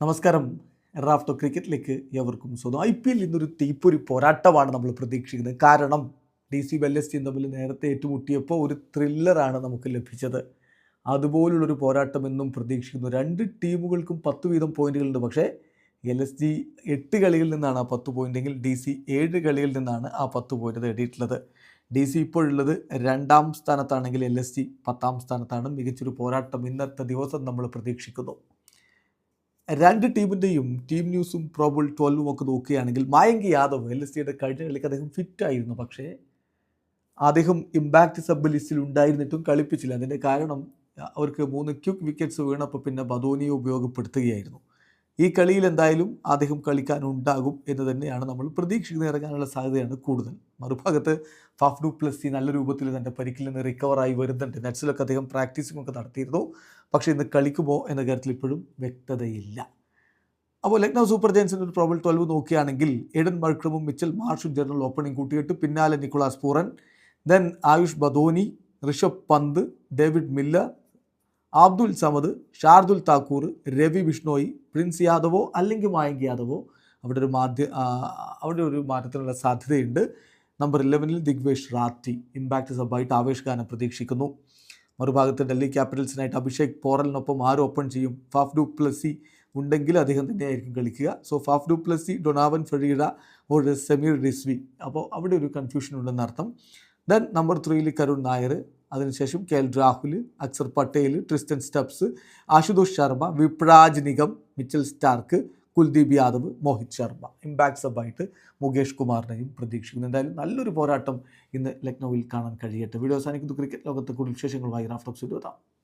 നമസ്കാരം. റാഫ്റ്റോ ക്രിക്കറ്റിലേക്ക് എവർക്കും സ്വന്തം I P എല്ലിൽ ഇന്നൊരു തീപ്പൊരു പോരാട്ടമാണ് നമ്മൾ പ്രതീക്ഷിക്കുന്നത്. കാരണം ഡി സി വെല്ലസ്റ്റീൻ തമ്മിൽ നേരത്തെ ഏറ്റുമുട്ടിയപ്പോൾ ഒരു ത്രില്ലറാണ് നമുക്ക് ലഭിച്ചത്. അതുപോലുള്ളൊരു പോരാട്ടം എന്നും പ്രതീക്ഷിക്കുന്നു. രണ്ട് ടീമുകൾക്കും പത്ത് വീതം പോയിന്റുകളുണ്ട്. പക്ഷേ എൽ എസ് ജി എട്ട് കളിയിൽ നിന്നാണ് ആ പത്ത് പോയിന്റെങ്കിൽ ഡി സി ഏഴ് കളിയിൽ നിന്നാണ് ആ പത്ത് പോയിന്റ് നേടിയിട്ടുള്ളത്. ഡി സി ഇപ്പോഴുള്ളത് രണ്ടാം സ്ഥാനത്താണെങ്കിൽ എൽ എസ് ജി പത്താം സ്ഥാനത്താണ്. മികച്ചൊരു പോരാട്ടം ഇന്നത്തെ ദിവസം നമ്മൾ പ്രതീക്ഷിക്കുന്നു. രണ്ട് ടീമിന്റെയും ടീം ന്യൂസും പ്രോബിൾ ട്വൽവും ഒക്കെ നോക്കുകയാണെങ്കിൽ മായങ്കി യാദവ് എൽ എസ് സിയുടെ കഴിഞ്ഞ കളിക്ക് അദ്ദേഹം ഫിറ്റായിരുന്നു പക്ഷേ അദ്ദേഹം ഇമ്പാക്റ്റ് സബ് ലിസ്റ്റിൽ ഉണ്ടായിരുന്നിട്ടും കളിപ്പിച്ചില്ല. അതിന്റെ കാരണം അവർക്ക് മൂന്ന് ക്യുക്ക് വിക്കറ്റ്സ് വീണപ്പോൾ പിന്നെ ബദോനിയെ ഉപയോഗപ്പെടുത്തുകയായിരുന്നു. ഈ കളിയിൽ എന്തായാലും അദ്ദേഹം കളിക്കാനുണ്ടാകും എന്ന് തന്നെയാണ് നമ്മൾ പ്രതീക്ഷിക്കുന്ന ഇറങ്ങാനുള്ള സാധ്യതയാണ് കൂടുതൽ. മറുഭാഗത്ത് ഫാഫ്ഡു പ്ലസ് നല്ല രൂപത്തിൽ തന്റെ പരിക്കിൽ നിന്ന് റിക്കവറായി വരുന്നുണ്ട്. നെറ്റ്സിലൊക്കെ അദ്ദേഹം പ്രാക്ടീസും ഒക്കെ നടത്തിയിരുന്നു. പക്ഷേ ഇന്ന് കളിക്കുമോ എന്ന കാര്യത്തിൽ ഇപ്പോഴും വ്യക്തതയില്ല. അപ്പോൾ ലക്നൗ സൂപ്പർ ജയൻസിന്റെ ഒരു പ്രോബിൾ ട്വൽവ് നോക്കുകയാണെങ്കിൽ എഡൻ മൾക്രമും മിച്ചൽ മാർഷും ജനറൽ ഓപ്പണിംഗ് കൂട്ടിയിട്ട് പിന്നാലെ Nicholas Pooran then Ayush Badoni Rishabh Pant David Miller Abdul Samad Shardul Thakur Ravi Bishnoi Prince യാദവോ അല്ലെങ്കിൽ മായങ്ക് യാദവോ. അവിടെ ഒരു മാധ്യ അവിടെ ഒരു മാറ്റത്തിനുള്ള സാധ്യതയുണ്ട്. നമ്പർ ഇലവനിൽ ദിഗ്വേഷ് റാത്തി ഇമ്പാക്റ്റ് സബായിട്ട് ആവേഷ് ഖാനെ പ്രതീക്ഷിക്കുന്നു. മറുഭാഗത്ത് ഡൽഹി ക്യാപിറ്റൽസിനായിട്ട് അഭിഷേക് പോറലിനൊപ്പം ആര് ഓപ്പൺ ചെയ്യും. ഫാഫ് ഡു പ്ലസി ഉണ്ടെങ്കിൽ അദ്ദേഹം തന്നെയായിരിക്കും കളിക്കുക. So Faf du Plessis Donovan Ferreira or Sameer Rizvi. അപ്പോൾ അവിടെ ഒരു കൺഫ്യൂഷൻ ഉണ്ടെന്നർത്ഥം. ദെൻ നമ്പർ ത്രീയിൽ കരുൺ നായർ അതിനുശേഷം K L Rahul Axar Patel Tristan Stubbs Ashutosh Sharma Vipraj Nigam Mitchell Starc Kuldeep Yadav Mohit Sharma. Impact സബായിട്ട് Mukesh കുമാറിനെയും പ്രതീക്ഷിക്കുന്നു. എന്തായാലും നല്ലൊരു പോരാട്ടം ഇന്ന് ലക്നൌവിൽ കാണാൻ കഴിയട്ടെ. വീഡിയോ അവസാനിക്കുന്നു. ക്രിക്കറ്റ് ലോകത്തെ കൂടുതൽ വിശേഷങ്ങളുമായി റാഫ്റ്റോക്സ് എത്താം